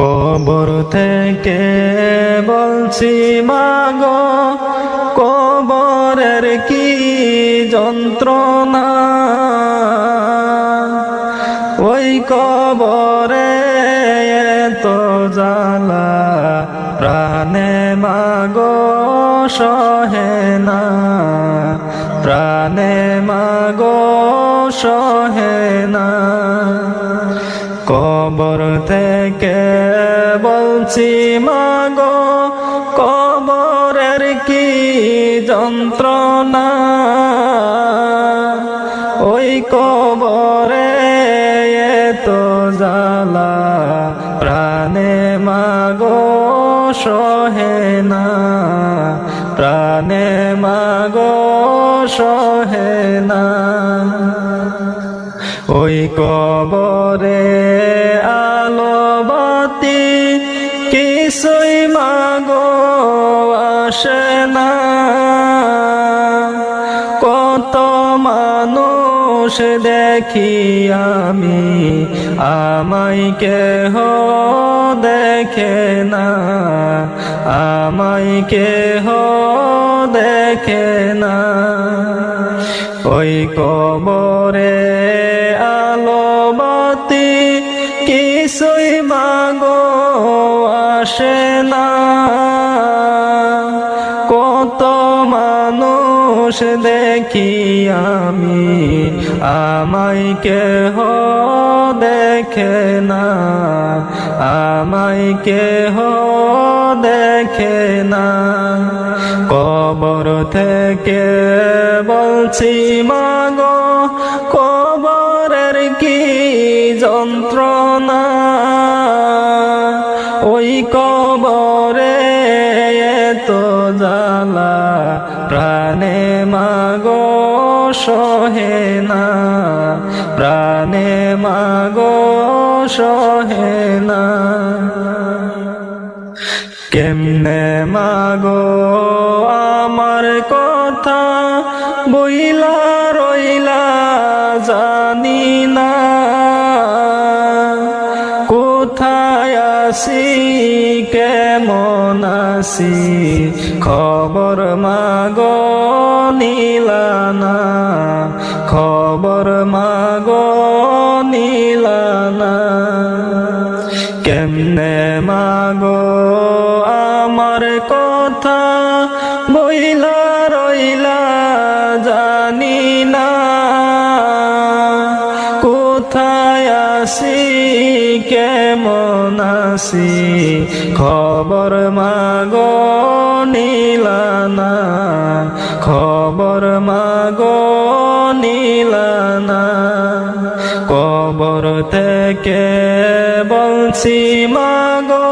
কবর থেকে বলছি, মাগো, কবরের কি যন্ত্রণা? ওই কবরে তো জালা প্রাণে মাগো, সহে না। প্রাণে মাগো, সহে না। কবর থেকে বলছি, মাগো, কবরের কি যন্ত্রণা? ওই কবরে তো জালা প্রাণে মাগো, সহে না। প্রাণে মাগো, সহে না। ওই কবরে আলো বাতি কিছুই মাগো আসে না। কত মানুষ দেখি আমি আমাই কেহ দেখে না। আমাই কেহ দেখে না। ওই কবরে কিছুই মাগো আসে না। কত মানুষ দেখি আমি আমাই কেহ দেখে না। আমাই কেহ দেখে না। কবর থেকে বলছি, মাগো যন্ত্রণা ওই কবরে তো জালা প্রাণে মাগো সহে না, প্রাণে মাগো সহে না। কেমনে মাগো আমার কথা বইলা কেমন আছি? খবর মাগো নীলানা খবর মাগো নীলানা। কেমনে মাগো কোথায় আসি কেমন আসি খবর মাগো নীলানা, খবর মাগো নীলানা। কবর থেকে বলছি মাগো,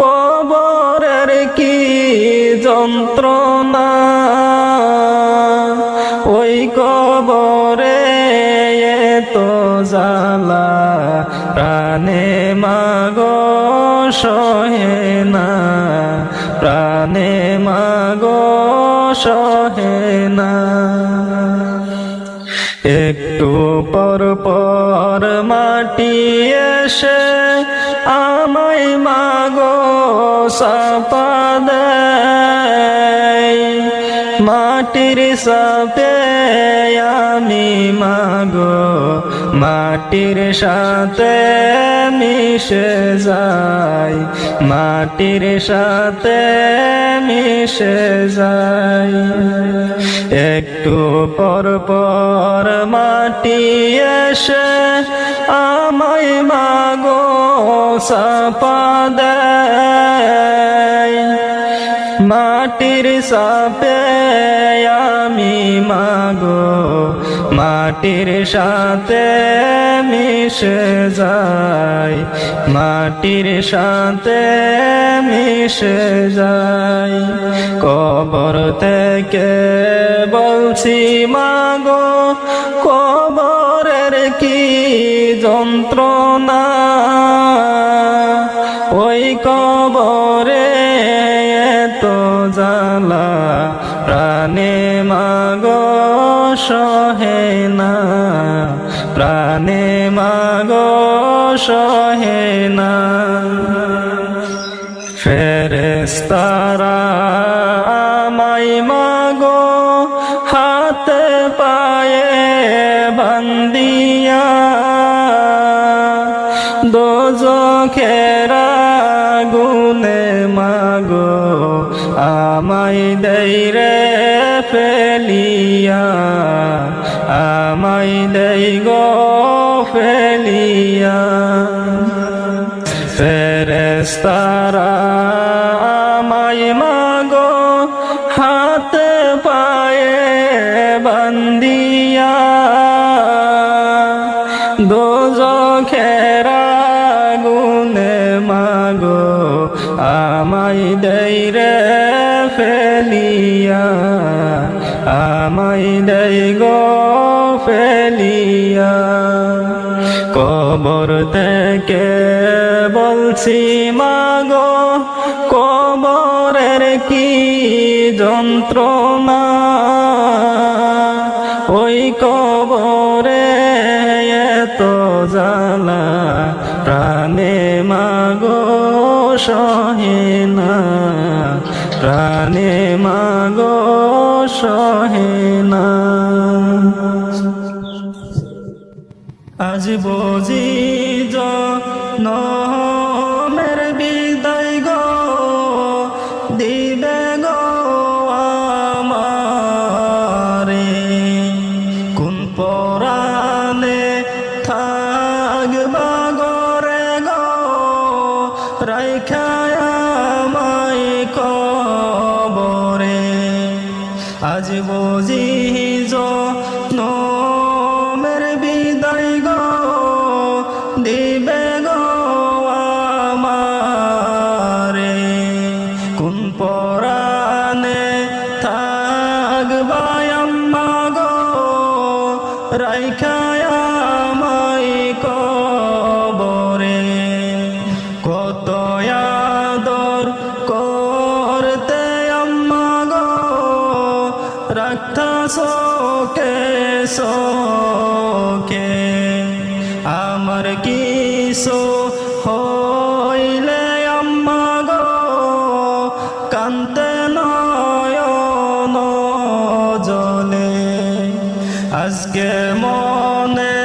কবরের কি যন্ত্রণা? ওই কবরে প্রাণে মাগো সহে না, প্রাণে মাগো সহে না। একটু পর পর মাটি এসে আমায় মাগো সাপা মাটির সাপে আমি মাগো মাটির সাথে মিশে যায় মাটির সাথে মিশে যায় একটু পর পর মাটি এসে আমায় মাগো সাপা দেয়। মাটির সাপে আমি মাগো মাটির সাথে মিশে যায়, মাটির সাথে মিশে যায়। কবর থেকে বলছি, মাগো, কবরের কি যন্ত্রণা? ওই কবরে তো জালা প্রাণে মাগো, সহে সহে না। ফেরেস্তারা মাইমা ফেরেস্তারা আমাই মাগো হাতে পায়ে বান্দিয়া দোজখেরা গুনে মাগো আমাই দেই রে ফেলিয়া। আমাই দেই গো ফেলিয়া। কবর থেকে বলছি, মাগো, কবরের কি যন্ত্রণা? ওই কবরে এত জ্বালা, প্রাণে মাগো সহে না প্রাণে মাগো সহে না আজ বুঝি জনমের বিদায় গো, দিবে গো আমারে। কোন পরাণে থাকবা গরে গো রাইখায় আমায় কবরে। আজ বুঝি জনমের রাইখায় আমায় কবরে আজকে মনে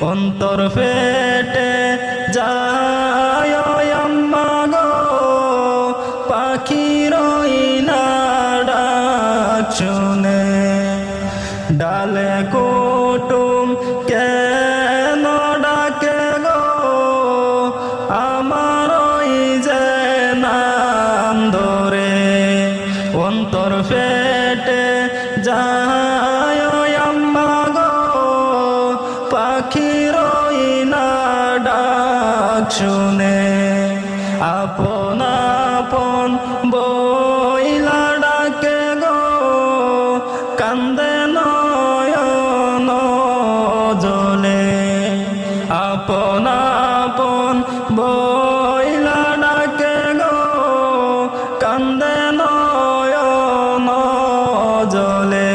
অন্তর ফেটে যায় আম্মা গো। পাখির ডাক শুনে। ডালে কুটুম কেন ডাকে গো? আমার যে নাম ধরে। অন্তর ফেটে যায় শুনে আপন আপন বইলা ডাকে গো, কান্দে নয়ন জলে। আপন আপন বইলা ডাকে গো, কান্দে নয়ন জলে।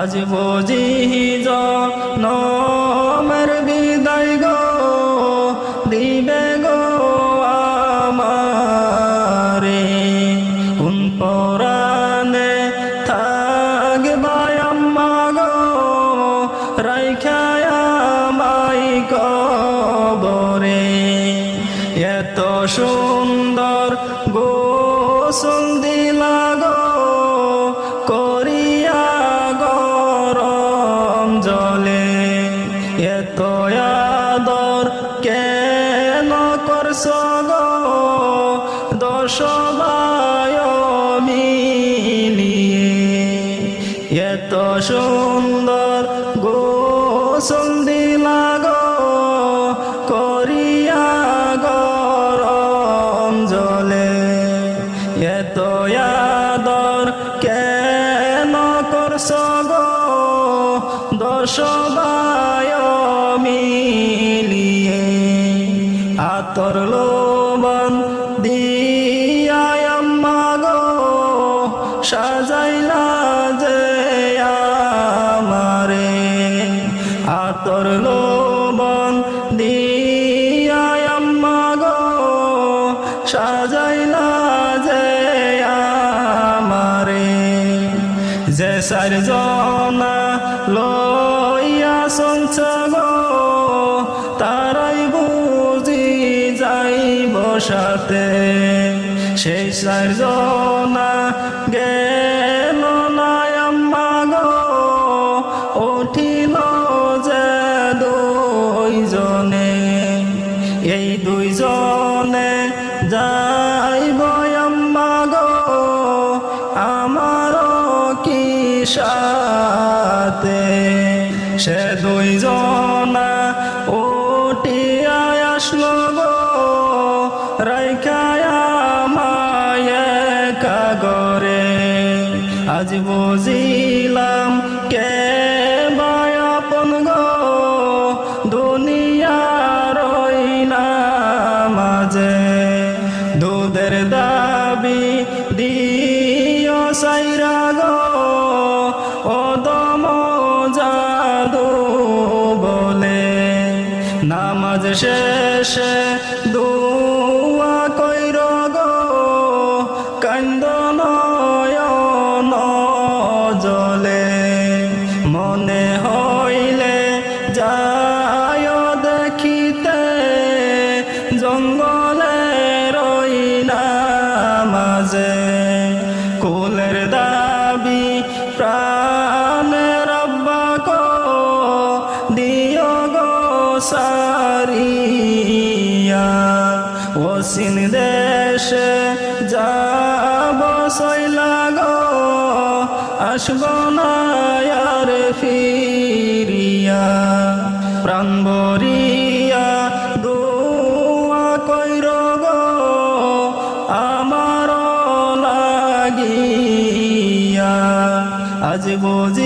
আজ বুঝি সুন্দর গোসল দিলা গো, করিয়া গরম জলে। এত আদর কেন করছ গো? দশ এত সুন্দর গোসল দিলা গো সাথে সেই সার জনা গেল না আম্মা গো, উঠিল যে দুইজনে। এই দুইজনে যাইব আম্মা গো আমার কি সাথে? সে দুইজনা বুঝিলাম, কে বায়াপন গো? দুনিয়ার রইনা মাঝে দুধের দাবি দিও সাইরা গো। ও দম জাদু বলে, নামাজ শেষে জঙ্গলে রইনা মাঝে কুলের দাবি প্রাণের রব্বা কো গো সারিয়া। ওসিন দেশে যাব সইলা গো, আসব না ফিরিয়া। প্রাণ আজ বুঝি নমের